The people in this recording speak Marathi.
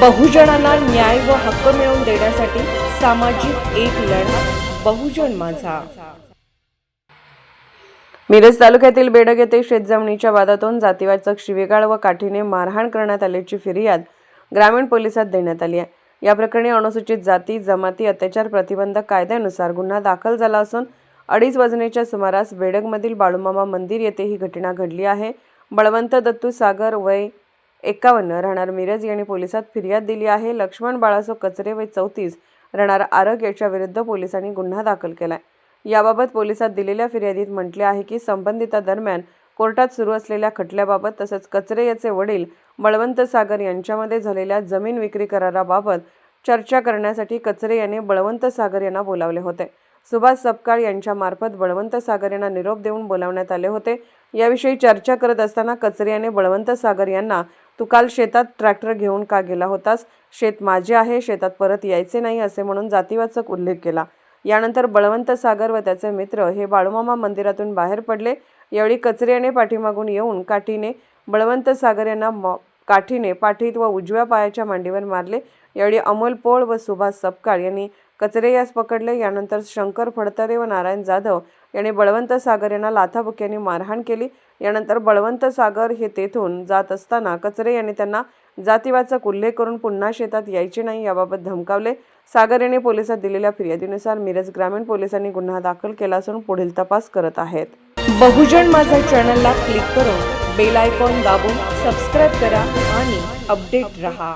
बहुजनांना न्याय व हक्क मिळवून देण्यासाठी सामाजिक एक लढा बहुजन माझा. मिरज तालुक्यातील बेडग येथे शेतजमिनीच्या वादातून जातीवाचक शिवेगाळ व काठीने मारहाण करण्यात आल्याची फिर्याद ग्रामीण पोलिसात देण्यात आली आहे. या प्रकरणी अनुसूचित जाती जमाती अत्याचार प्रतिबंधक कायद्यानुसार गुन्हा दाखल झाला असून अडीच वाजण्याच्या सुमारास बेडगमधील बाळूमामा मंदिर येथे ही घटना घडली आहे. बळवंत दत्तू सागर वय एकावन्न. राहणार मिरज यांनी पोलिसात फिर्याद दिली आहे. लक्ष्मण बाळासो कचरे वय चौतीस. राहणार आरग याच्या विरुद्ध पोलिसांनी गुन्हा दाखल केलाय. याबाबत पोलिसात दिलेल्या फिर्यादीत म्हटले आहे की संबंधितादरम्यान कोर्टात सुरू असलेल्या खटल्याबाबत तसंच कचरे याचे वडील बळवंत सागर यांच्यामध्ये झालेल्या जमीन विक्री कराराबाबत चर्चा करण्यासाठी कचरे यांनी बळवंत सागर यांना बोलावले होते. सुभाष सपकाळ यांच्यामार्फत बळवंत सागर यांना निरोप देऊन बोलावण्यात आले होते. याविषयी चर्चा करत असताना कचरे यांनी बळवंत सागर यांना तू काल शेतात ट्रॅक्टर घेऊन का गेला होतास? शेत माझे आहे शेतात परत यायचे नाही असे म्हणून जातीवाचक उल्लेख केला. यानंतर बळवंत सागर व त्याचे मित्र हे बाळूमामा मंदिरातून बाहेर पडले. यावेळी कचऱ्याने पाठीमागून येऊन काठीने बळवंत सागर यांना म- काठीने पाठीत व उजव्या पायाच्या मांडीवर मारले. यावेळी अमोल पोळ व सुभाष सपकाळ यांनी कचरे यास पकडले. यानंतर शंकर फडतरे व नारायण जाधव यांनी बळवंत सागर यांना लाथाबुक्यांनी मारहाण केली. यानंतर बळवंत सागर हे तेथून जात असताना कचरे यांनी त्यांना जातीवाचक उल्लेख करून पुन्हा शेतात यायचे नाही याबाबत धमकावले. सागर यांनी पोलिसात दिलेल्या फिर्यादीनुसार मिरज ग्रामीण पोलिसांनी गुन्हा दाखल केला असून पुढील तपास करत आहेत. बहुजन माझा चॅनलला क्लिक करून बेल आयकॉन दाबून सबस्क्राईब करा आणि अपडेट रहा.